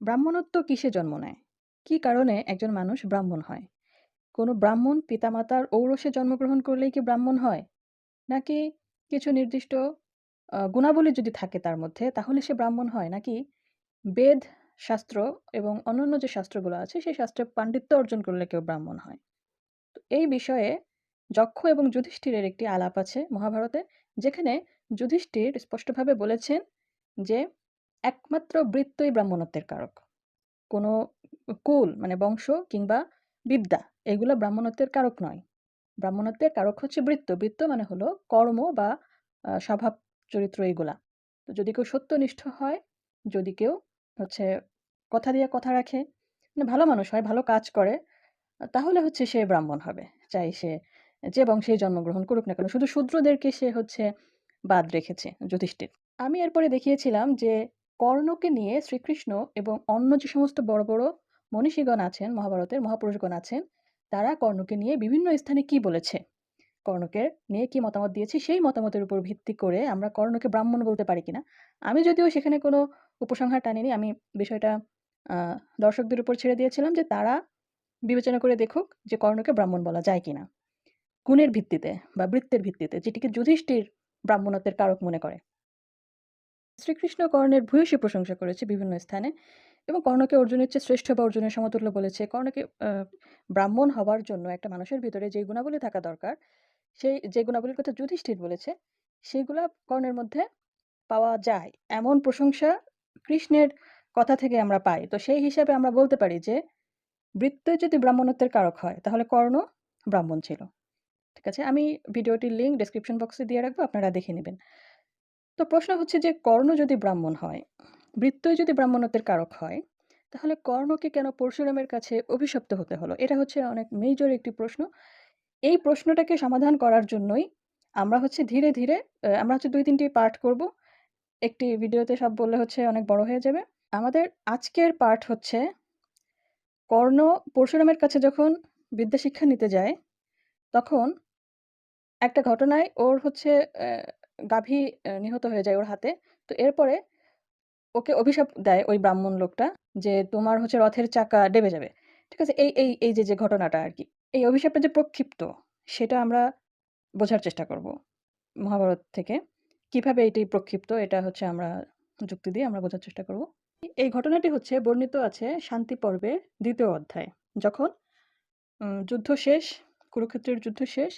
ব্রাহ্মণত্ব কিসে জন্ম নেয়? কি কারণে একজন মানুষ ব্রাহ্মণ হয়? কোনো ব্রাহ্মণ পিতামাতার ঔরসে জন্মগ্রহণ করলেই কি ব্রাহ্মণ হয়? নাকি কিছু নির্দিষ্ট গুণাবলী যদি থাকে তার মধ্যে তাহলে সে ব্রাহ্মণ হয়? নাকি বেদ, শাস্ত্র এবং অন্যান্য যে শাস্ত্রগুলো আছে সেই শাস্ত্রে পাণ্ডিত্য অর্জন করলে কেউ ব্রাহ্মণ হয়? তো এই বিষয়ে যক্ষ এবং যুধিষ্ঠিরের একটি আলাপ আছে মহাভারতে যেখানে যুধিষ্ঠির স্পষ্টভাবে বলেছেন যে, একমাত্র বৃত্তই ব্রাহ্মণত্বের কারক। কোনো কুল মানে বংশ কিংবা বিদ্যা এগুলো ব্রাহ্মণত্বের কারক নয়। ব্রাহ্মণত্বের কারক হচ্ছে বৃত্ত। বৃত্ত মানে হলো কর্ম বা স্বভাব চরিত্র এগুলা। তো যদি কেউ সত্যনিষ্ঠ হয়, যদি কেউ হচ্ছে কথা দিয়ে কথা রাখে, মানে ভালো মানুষ হয়, ভালো কাজ করে, তাহলে হচ্ছে সে ব্রাহ্মণ হবে। চাই সে যে বংশেই জন্মগ্রহণ করুক না কেন। শুধু শূদ্রদেরকে সে হচ্ছে বাদ রেখেছে যুধিষ্ঠির। আমি এরপরে দেখিয়েছিলাম যে কর্ণকে নিয়ে শ্রীকৃষ্ণ এবং অন্য যে সমস্ত বড়, বড় মনীষীগণ আছেন মহাভারতের, মহাপুরুষগণ আছেন, তারা কর্ণকে নিয়ে বিভিন্ন স্থানে কি বলেছে, কর্ণকে নিয়ে কি মতামত দিয়েছে, সেই মতামতের উপর ভিত্তি করে আমরা কর্ণকে ব্রাহ্মণ বলতে পারি কিনা। আমি যদিও সেখানে কোনো উপসংহার টানিনি। আমি বিষয়টা দর্শকদের উপর ছেড়ে দিয়েছিলাম যে তারা বিবেচনা করে দেখুক যে কর্ণকে ব্রাহ্মণ বলা যায় কিনা। গুণের ভিত্তিতে বা বৃত্তের ভিত্তিতে যেটিকে যুধিষ্ঠির ব্রাহ্মণত্বের কারক মনে করে। শ্রীকৃষ্ণ কর্ণের ভূয়সী প্রশংসা করেছে বিভিন্ন স্থানে এবং কর্ণকে অর্জুনের চেয়ে শ্রেষ্ঠ বা অর্জুনের সমতুল্য বলেছে। কর্ণকে ব্রাহ্মণ হওয়ার জন্য একটা মানুষের ভিতরে যে গুণাবলী থাকা দরকার, সেই যে গুণাবলীর কথা যুধিষ্ঠির বলেছে, সেগুলা কর্ণের মধ্যে পাওয়া যায়। এমন প্রশংসা কৃষ্ণের কথা থেকে আমরা পাই। তো সেই হিসাবে আমরা বলতে পারি যে, বৃত্তই যদি ব্রাহ্মণত্বের কারক হয়, তাহলে কর্ণ ব্রাহ্মণ ছিল। ঠিক আছে? আমি ভিডিওটির লিঙ্ক ডেসক্রিপশন বক্সে দিয়ে রাখব, আপনারা দেখে নিবেন। তো প্রশ্ন হচ্ছে যে কর্ণ যদি ব্রাহ্মণ হয়, বৃত্তই যদি ব্রাহ্মণত্বের কারক হয়, তাহলে কর্ণকে কেন পরশুরামের কাছে অভিশপ্ত হতে হলো? এটা হচ্ছে অনেক মেজর একটি প্রশ্ন। এই প্রশ্নটাকে সমাধান করার জন্যই আমরা হচ্ছে ধীরে, ধীরে আমরা হচ্ছে ২-৩ টি পার্ট করব। একটি ভিডিওতে সব বললে হচ্ছে অনেক বড় হয়ে যাবে। আমাদের আজকের পার্ট হচ্ছে কর্ণ পরশুরামের কাছে যখন বিদ্যা শিক্ষা নিতে যায়, তখন একটা ঘটনায় ওর হচ্ছে গাভী নিহত হয়ে যায় ওর হাতে। তো এরপরে ওকে অভিশাপ দেয় ওই ব্রাহ্মণ লোকটা যে, "তোমার হচ্ছে রথের চাকা ডেবে যাবে।" ঠিক আছে? এই এই এই যে, যে ঘটনাটা আর কি এই অভিশাপটা যে প্রক্ষিপ্ত, সেটা আমরা বোঝার চেষ্টা করব মহাভারত থেকে। কীভাবে এটি প্রক্ষিপ্ত এটা হচ্ছে আমরা যুক্তি দিয়ে আমরা বোঝার চেষ্টা করব। এই ঘটনাটি হচ্ছে বর্ণিত আছে শান্তি পর্বের দ্বিতীয় অধ্যায় যখন যুদ্ধ শেষ, কুরুক্ষেত্রের যুদ্ধ শেষ।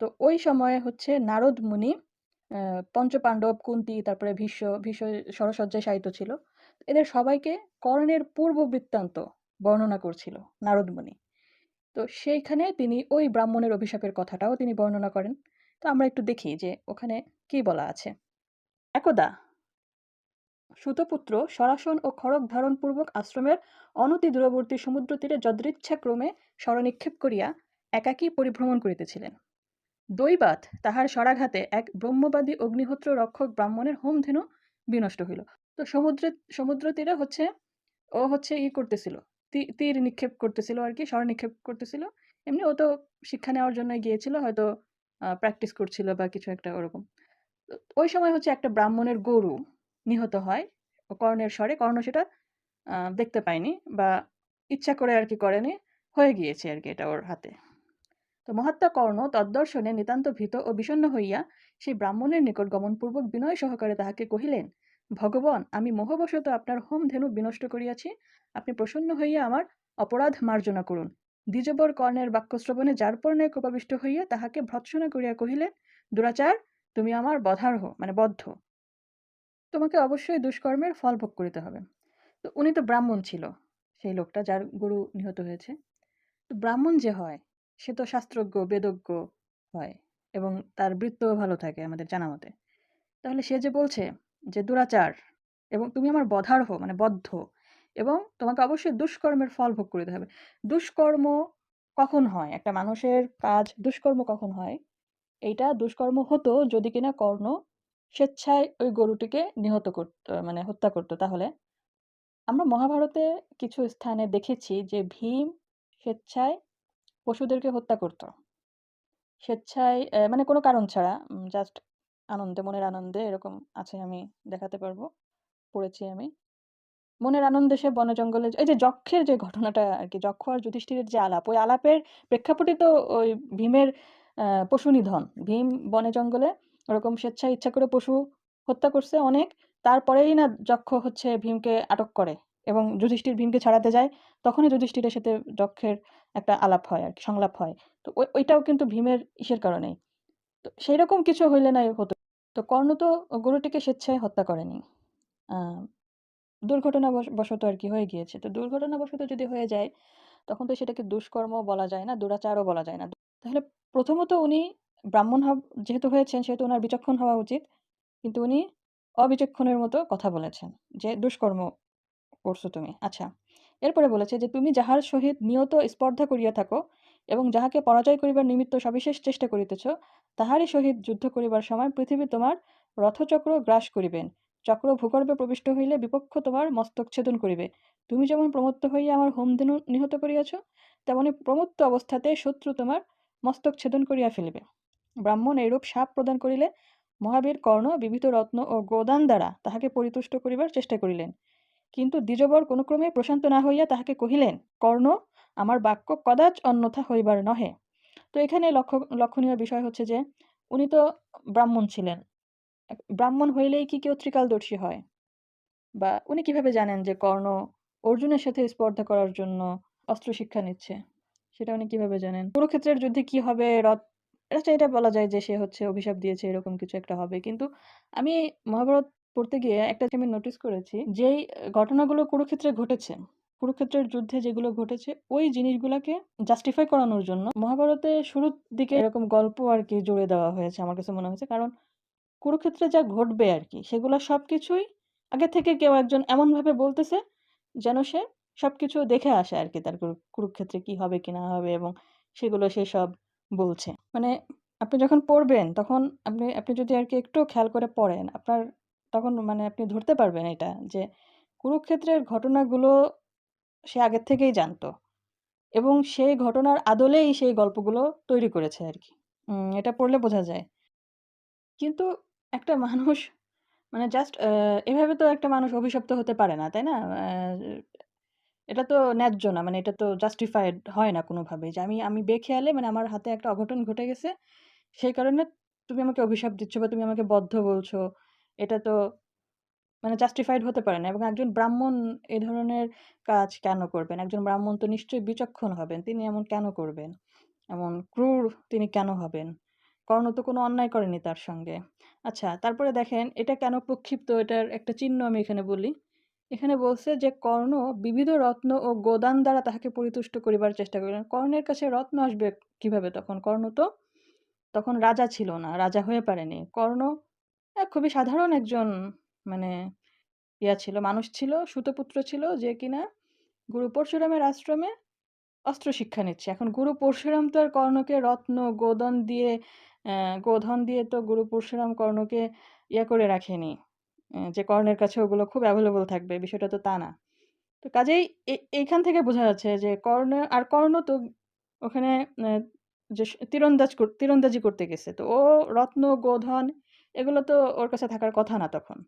তো ওই সময়ে হচ্ছে নারদ মুনি পঞ্চপাণ্ডব, কুন্তী, তারপরে ভীষ্ম, ভীষ্ম শরশয্যায় শায়িত ছিল। এদের সবাইকে কর্ণের পূর্ব বৃত্তান্ত বর্ণনা করছিল নারদ মুনি। তো সেইখানে তিনি ওই ব্রাহ্মণের অভিশাপের কথাটাও তিনি বর্ণনা করেন। তো আমরা একটু দেখি যে ওখানে কি বলা আছে। একদা সুতপুত্র সরাসন ও খড়গ ধারণপূর্বক আশ্রমের অনতি দূরবর্তী সমুদ্রতীরে যদৃচ্ছাক্রমে স্বরনিক্ষেপ করিয়া একাকী পরিভ্রমণ করিতেছিলেন। দৈবাৎ তাহার স্বরাঘাতে এক ব্রহ্মবাদী অগ্নিহোত্র রক্ষক ব্রাহ্মণের হোমধেনু বিনষ্ট হইল। তো সমুদ্রে সমুদ্র তীরে হচ্ছে ও হচ্ছে ই করতেছিল, তীর নিক্ষেপ করতেছিল আর কি স্বর নিক্ষেপ করতেছিল। এমনি ও তো শিক্ষা নেওয়ার জন্য গিয়েছিল হয়তো প্র্যাকটিস করছিল বা কিছু একটা ওরকম। ওই সময় হচ্ছে একটা ব্রাহ্মণের গরু নিহত হয় ও কর্ণের স্বরে। কর্ণ সেটা দেখতে পায়নি বা ইচ্ছা করে আর কি করেনি। হয়ে গিয়েছে আর কি এটা ওর হাতে। তো মহাত্মা কর্ণ তদ্দর্শনে নিতান্ত ভীত ও বিষণ্ণ হইয়া সেই ব্রাহ্মণের নিকট গমনপূর্বক বিনয় সহকারে তাহাকে কহিলেন, ভগবান আমি মোহবশত আপনার হোম ধেনু বিনষ্ট করিয়াছি। আপনি প্রসন্ন হইয়া আমার অপরাধ মার্জনা করুন। দ্বিজবর কর্ণের বাক্যশ্রবণে যারপরনায় কোপাবিষ্ট হইয়া তাহাকে ভর্ৎসনা করিয়া কহিলেন, দুরাচার তুমি আমার বধার্হ মানে বদ্ধ। তোমাকে অবশ্যই দুষ্কর্মের ফল ভোগ করিতে হবে। তো উনি তো ব্রাহ্মণ ছিল, সেই লোকটা যার গরু নিহত হয়েছে। তো ব্রাহ্মণ যে হয়, সে তো শাস্ত্রজ্ঞ, বেদজ্ঞ হয় এবং তার বৃত্তও ভালো থাকে আমাদের জানা মতে। তাহলে সে যে বলছে যে দুরাচার এবং তুমি আমার বধার্হ মানে বদ্ধ এবং তোমাকে অবশ্যই দুষ্কর্মের ফল ভোগ করিতে হবে। দুষ্কর্ম কখন হয়? একটা মানুষের কাজ দুষ্কর্ম কখন হয়? এইটা দুষ্কর্ম হতো যদি কিনা কর্ণ স্বেচ্ছায় ওই গরুটিকে নিহত করত মানে হত্যা করত। তাহলে আমরা মহাভারতে কিছু স্থানে দেখেছি যে ভীম স্বেচ্ছায় পশুদেরকে হত্যা করত। স্বেচ্ছায় মানে কোনো কারণ ছাড়া জাস্ট আনন্দে, মনের আনন্দে এরকম আছে আমি দেখাতে পারব। পড়েছি আমি। মনের আনন্দে সে বনে জঙ্গলে এই যে যক্ষের যে ঘটনাটা আর কি যক্ষ আর যুধিষ্ঠিরের যে আলাপ ওই আলাপের প্রেক্ষাপটে তো ওই ভীমের পশু নিধন ভীম বনে জঙ্গলে ওরকম স্বেচ্ছায় ইচ্ছা করে পশু হত্যা করছে অনেক তারপরেই না যক্ষ হচ্ছে ভীমকে আটক করে এবং যুধিষ্ঠির ভীমকে ছাড়াতে যায়, তখনই যুধিষ্ঠিরের সাথে যক্ষের একটা আলাপ হয় আর কি, সংলাপ হয়। তো ওইটাও কিন্তু ভীমের ইসের কারণেই। তো সেই রকম কিছু হইলে নাই হতো। তো কর্ণ তো গরুটিকে স্বেচ্ছায় হত্যা করেনি। দুর্ঘটনাবশত আর কি হয়ে গিয়েছে। তো দুর্ঘটনাবশত যদি হয়ে যায়, তখন তো সেটাকে দুষ্কর্ম বলা যায় না, দুরাচারও বলা যায় না। তাহলে প্রথমত উনি ব্রাহ্মণ যেহেতু হয়েছেন, সেহেতু ওনার বিচক্ষণ হওয়া উচিত। কিন্তু উনি অবিচক্ষণের মতো কথা বলেছেন যে দুষ্কর্ম করছ তুমি। আচ্ছা এরপরে বলেছে যে, তুমি যাহার সহিত নিয়ত স্পর্ধা করিয়া থাকো এবং যাহাকে পরাজয় করিবার নিমিত্ত সবিশেষ চেষ্টা করিতেছ, তাহারই সহিত যুদ্ধ করিবার সময় পৃথিবী তোমার রথচক্র গ্রাস করিবেন চক্র ভূগর্ভে প্রবিষ্ট হইলে বিপক্ষ তোমার মস্তক ছেদন করিবে। তুমি যেমন প্রমত্ত হইয়া আমার হোমধেনু নিহত করিয়াছ, তেমনি প্রমত্ত অবস্থাতে শত্রু তোমার মস্তক ছেদন করিয়া ফেলিবে। ব্রাহ্মণ এইরূপ সাপ প্রদান করিলে মহাবীর কর্ণ, বিবিধ রত্ন ও গোদান দ্বারা তাহাকে পরিতুষ্ট করিবার চেষ্টা করিলেন। কিন্তু দ্বিজবর কোনো ক্রমে প্রশান্ত না হইয়া তাহাকে কহিলেন, কর্ণ, আমার বাক্য কদাচ অন্যথা হইবার নহে। তো এখানে লক্ষ্য লক্ষণীয় বিষয় হচ্ছে যে, উনি তো ব্রাহ্মণ ছিলেন। ব্রাহ্মণ হইলেই কি কেউ ত্রিকালদর্শী হয়? বা উনি কীভাবে জানেন যে কর্ণ অর্জুনের সাথে স্পর্ধা করার জন্য অস্ত্র শিক্ষা নিচ্ছে? সেটা উনি কীভাবে জানেন? কুরুক্ষেত্রের যুদ্ধে কি হবে? রথ আচ্ছা এটা বলা যায় যে সে হচ্ছে অভিশাপ দিয়েছে, এরকম কিছু একটা হবে। কিন্তু আমি মহাভারত পড়তে গিয়ে একটা আমি নোটিস করেছি, যেই ঘটনাগুলো কুরুক্ষেত্রে ঘটেছে, কুরুক্ষেত্রের যুদ্ধে যেগুলো ঘটেছে, ওই জিনিসগুলোকে জাস্টিফাই করানোর জন্য মহাভারতে শুরুর দিকে এরকম গল্প আর কি জুড়ে দেওয়া হয়েছে আমার কাছে মনে হয়েছে। কারণ কুরুক্ষেত্রে যা ঘটবে আর কি, সেগুলো সবকিছুই আগে থেকে কেউ একজন এমনভাবে বলতেছে যেন সে সবকিছু দেখে আসে আর কি, তার কুরু- কুরুক্ষেত্রে কি হবে, কি না হবে এবং সেগুলো সে সব বলছে। মানে আপনি যখন পড়বেন, তখন আপনি আপনি যদি আর কি একটু খেয়াল করে পড়েন, আপনার তখন মানে আপনি ধরতে পারবেন এটা যে কুরুক্ষেত্রের ঘটনাগুলো সে আগের থেকেই জানতো এবং সেই ঘটনার আদলেই সেই গল্পগুলো তৈরি করেছে আর কি এটা পড়লে বোঝা যায়। কিন্তু একটা মানুষ মানে জাস্ট এভাবে তো একটা মানুষ অভিশপ্ত হতে পারে না, তাই না? এটা তো ন্যায্য না মানে এটা তো জাস্টিফাইড হয় না কোনোভাবে যে আমি আমি বেখেয়ালে মানে আমার হাতে একটা অঘটন ঘটে গেছে, সেই কারণে তুমি আমাকে অভিশাপ দিচ্ছ বা তুমি আমাকে বদ্ধ বলছো এটা তো মানে জাস্টিফাইড হতে পারে না। এবং একজন ব্রাহ্মণ এ ধরনের কাজ কেন করবেন? একজন ব্রাহ্মণ তো নিশ্চয়ই বিচক্ষণ হবেন, তিনি এমন কেন করবেন? এমন ক্রূর তিনি কেন হবেন? কর্ণ তো কোনো অন্যায় করেনি তার সঙ্গে। আচ্ছা তারপরে দেখেন, এটা কেন প্রক্ষিপ্ত? এটার একটা চিহ্ন আমি এখানে বলি। এখানে বলছে যে, কর্ণ বিবিধ রত্ন ও গোদান দ্বারা তাহাকে পরিতুষ্ট করিবার চেষ্টা করিলেন। কর্ণের কাছে রত্ন আসবে কীভাবে তখন? কর্ণ তো তখন রাজা ছিল না, রাজা হয়ে পারেনি। কর্ণ এক খুবই সাধারণ একজন মানে ইয়া ছিল, মানুষ ছিল, সুতপুত্র ছিল যে কিনা গুরু পরশুরামের আশ্রমে অস্ত্র শিক্ষা নিচ্ছে। এখন গুরু পরশুরাম তো আর কর্ণকে রত্ন, গোদন দিয়ে গোধন দিয়ে তো গুরু পরশুরাম কর্ণকে ইয়া করে রাখেনি। যে কর্ণের কাছে ওগুলো খুব অ্যাভেলেবল থাকবে, বিষয়টা তো তা না। তো কাজেই এ- এইখান থেকে বোঝা যাচ্ছে যে কর্ণ, আর কর্ণ তো ওখানে যে তীরন্দাজ তীরন্দাজি করতে গেছে। তো ও রত্ন, গোধন এগুলো তো ওর কাছে থাকার কথা না তখন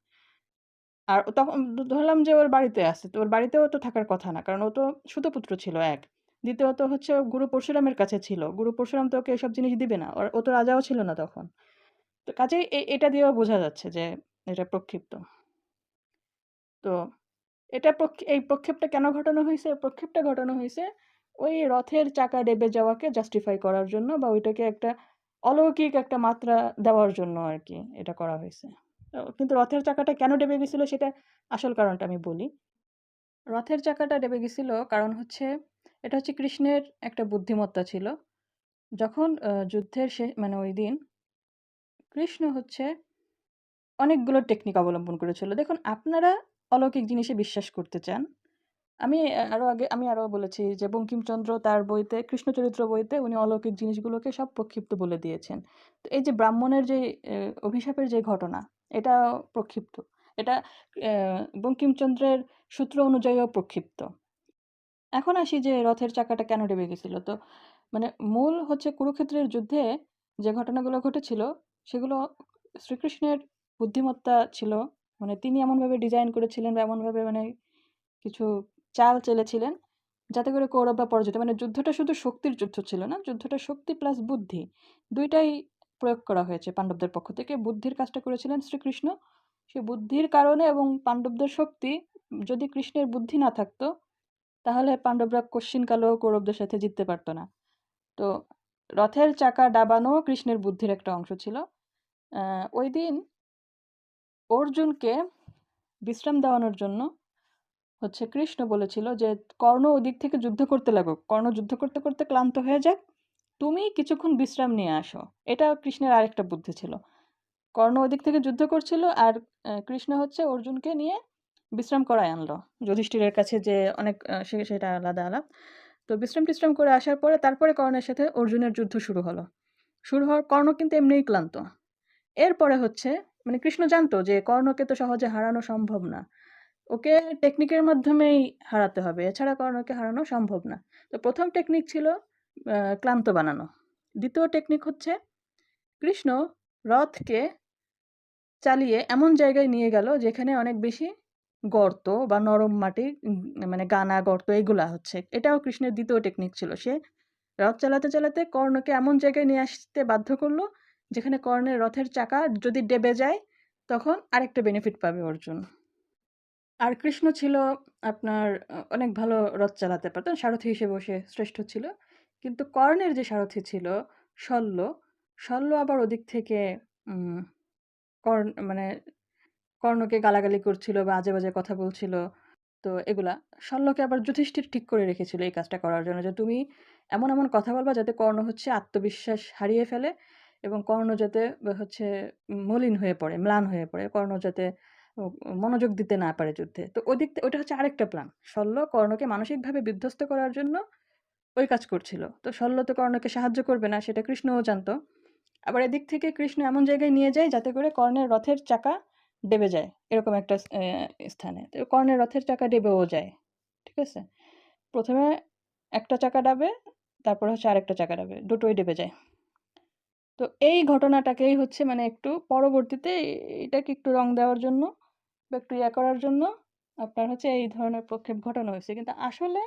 আর তখন ধরলাম যে ওর বাড়িতে আছে। তো ওর বাড়িতেও তো থাকার কথা না। কারণ ও তো সুতপুত্র ছিল এক। দ্বিতীয়ত হচ্ছে গুরু পরশুরামের কাছে ছিল। গুরু পরশুরাম তো ওকে এসব জিনিস দিবে না। ওর, ও তো রাজাও ছিল না তখন। তো কাজেই এটা দিয়েও বোঝা যাচ্ছে যে এটা প্রক্ষিপ্ত। তো এটা এই প্রক্ষেপটা কেন ঘটানো হয়েছে প্রক্ষেপটা ঘটানো হয়েছে ওই রথের চাকা ডেবে যাওয়াকে জাস্টিফাই করার জন্য বা ওইটাকে একটা অলৌকিক একটা মাত্রা দেওয়ার জন্য আর কি এটা করা হয়েছে। কিন্তু রথের চাকাটা কেন ডেবে গেছিল সেটা আসল কারণটা আমি বলি। রথের চাকাটা ডেবে গেছিল কারণ হচ্ছে এটা হচ্ছে কৃষ্ণের একটা বুদ্ধিমত্তা ছিল। যখন যুদ্ধের সে মানে ওই দিন কৃষ্ণ হচ্ছে অনেকগুলো টেকনিক অবলম্বন করেছিল। দেখুন, আপনারা অলৌকিক জিনিসে বিশ্বাস করতে চান আমি আরও আগে, আমি আরও বলেছি যে বঙ্কিমচন্দ্র তার বইতে, কৃষ্ণচরিত্র বইতে উনি অলৌকিক জিনিসগুলোকে সব প্রক্ষিপ্ত বলে দিয়েছেন। তো এই যে ব্রাহ্মণের যে অভিশাপের যে ঘটনা, এটা প্রক্ষিপ্ত। এটা বঙ্কিমচন্দ্রের সূত্র অনুযায়ীও প্রক্ষিপ্ত। এখন আসি যে রথের চাকাটা কেন ডেবে গেছিল। তো মানে মূল হচ্ছে কুরুক্ষেত্রের যুদ্ধে যে ঘটনাগুলো ঘটেছিল, সেগুলো শ্রীকৃষ্ণের বুদ্ধিমত্তা ছিল। মানে তিনি এমনভাবে ডিজাইন করেছিলেন বা এমনভাবে মানে কিছু চাল চেলেছিলেন। যাতে করে কৌরব বা পরাজিত মানে যুদ্ধটা শুধু শক্তির যুদ্ধ ছিল না, যুদ্ধটা শক্তি প্লাস বুদ্ধি, দুইটাই প্রয়োগ করা হয়েছে পাণ্ডবদের পক্ষ থেকে। বুদ্ধির কাজটা করেছিলেন শ্রীকৃষ্ণ। সে বুদ্ধির কারণে এবং পাণ্ডবদের শক্তি, যদি কৃষ্ণের বুদ্ধি না থাকতো, তাহলে পাণ্ডবরা কশ্চিনকালেও কৌরবদের সাথে জিততে পারতো না। তো রথের চাকা ডাবানো কৃষ্ণের বুদ্ধির একটা অংশ ছিল। ওই দিন অর্জুনকে বিশ্রাম দেওয়ানোর জন্য হচ্ছে কৃষ্ণ বলেছিল যে, কর্ণ ওদিক থেকে যুদ্ধ করতে লাগুক। কর্ণ যুদ্ধ করতে করতে ক্লান্ত হয়ে যাক। তুমি কিছুক্ষণ বিশ্রাম নিয়ে আসো। এটা কৃষ্ণের আরেকটা বুদ্ধি ছিল। কর্ণ ওদিক থেকে যুদ্ধ করছিল আর কৃষ্ণ হচ্ছে অর্জুনকে নিয়ে বিশ্রাম করায় আনলো। যুধিষ্ঠিরের কাছে যে অনেক সেটা আলাদা আলাপ। তো বিশ্রাম টিশ্রাম করে আসার পরে তারপরে কর্ণের সাথে অর্জুনের যুদ্ধ শুরু হলো। শুরু হওয়ার কর্ণ কিন্তু এমনিই ক্লান্ত। এরপরে হচ্ছে মানে কৃষ্ণ জানতো যে কর্ণকে তো সহজে হারানো সম্ভব না। ওকে টেকনিকের মাধ্যমেই হারাতে হবে। এছাড়া কর্ণকে হারানো সম্ভব না। তো প্রথম টেকনিক ছিল ক্লান্ত বানানো। দ্বিতীয় টেকনিক হচ্ছে, কৃষ্ণ রথকে চালিয়ে এমন জায়গায় নিয়ে গেল যেখানে অনেক বেশি গর্ত বা নরম মাটি মানে গানা, গর্ত এগুলা হচ্ছে। এটাও কৃষ্ণের দ্বিতীয় টেকনিক ছিল। সে রথ চালাতে চালাতে কর্ণকে এমন জায়গায় নিয়ে আসতে বাধ্য করল যেখানে কর্ণের রথের চাকা যদি ডেবে যায়, তখন আরেকটা বেনিফিট পাবে অর্জুন। আর কৃষ্ণ ছিল আপনার অনেক ভালো রথ চালাতে পারতেন। সারথি হিসেবে সে শ্রেষ্ঠ ছিল। কিন্তু কর্ণের যে সারথি ছিল, শল্য শল্য আবার ওদিক থেকে কর্ণ মানে কর্ণকে গালাগালি করছিল বা আজে বাজে কথা বলছিল, তো এগুলা শল্যকে আবার যুধিষ্ঠির ঠিক করে রেখেছিল এই কাজটা করার জন্য যে তুমি এমন এমন কথা বলবা যাতে কর্ণ হচ্ছে আত্মবিশ্বাস হারিয়ে ফেলে এবং কর্ণ যাতে হচ্ছে মলিন হয়ে পড়ে, ম্লান হয়ে পড়ে। কর্ণ যাতে মনোযোগ দিতে না পারে যুদ্ধে। তো ওদিক থে- ওটা হচ্ছে আরেকটা প্ল্যান শল্য কর্ণকে মানসিকভাবে বিধ্বস্ত করার জন্য ওই কাজ করছিল। তো শল্য তো কর্ণকে সাহায্য করবে না, সেটা কৃষ্ণও জানতো। আবার এদিক থেকে কৃষ্ণ এমন জায়গায় নিয়ে যায় যাতে করে কর্ণের রথের চাকা ডেবে যায়, এরকম একটা স্থানে। তো কর্ণের রথের চাকা ডেবেও যায়, ঠিক আছে? প্রথমে একটা চাকা ডাবে, তারপর হচ্ছে আরেকটা চাকা ডাবে, দুটোই ডেবে যায়। তো এই ঘটনাটাকেই হচ্ছে মানে একটু পরবর্তীতে এটাকে একটু রং দেওয়ার জন্য বা একটু ইয়ে করার জন্য আপনার হচ্ছে এই ধরনের প্রক্ষেপ ঘটানো হয়েছে। কিন্তু আসলে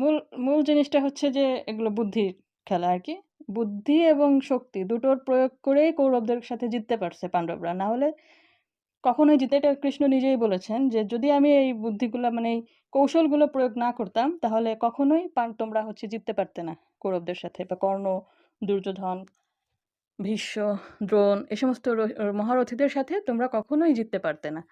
মূল মূল জিনিসটা হচ্ছে যে এগুলো বুদ্ধির খেলা আর কি। বুদ্ধি এবং শক্তি দুটোর প্রয়োগ করেই কৌরবদের সাথে জিততে পারছে পাণ্ডবরা। না হলে কখনোই জিতে এটা কৃষ্ণ নিজেই বলেছেন যে, যদি আমি এই বুদ্ধিগুলো মানে এই কৌশলগুলো প্রয়োগ না করতাম, তাহলে কখনোই তোমরা হচ্ছে জিততে পারতে না কৌরবদের সাথে বা কর্ণ, দুর্যোধন ভীষ্ম দ্রোণ এ সমস্ত মহারথীদের সাথে তোমরা কখনোই জিততে পারতে না।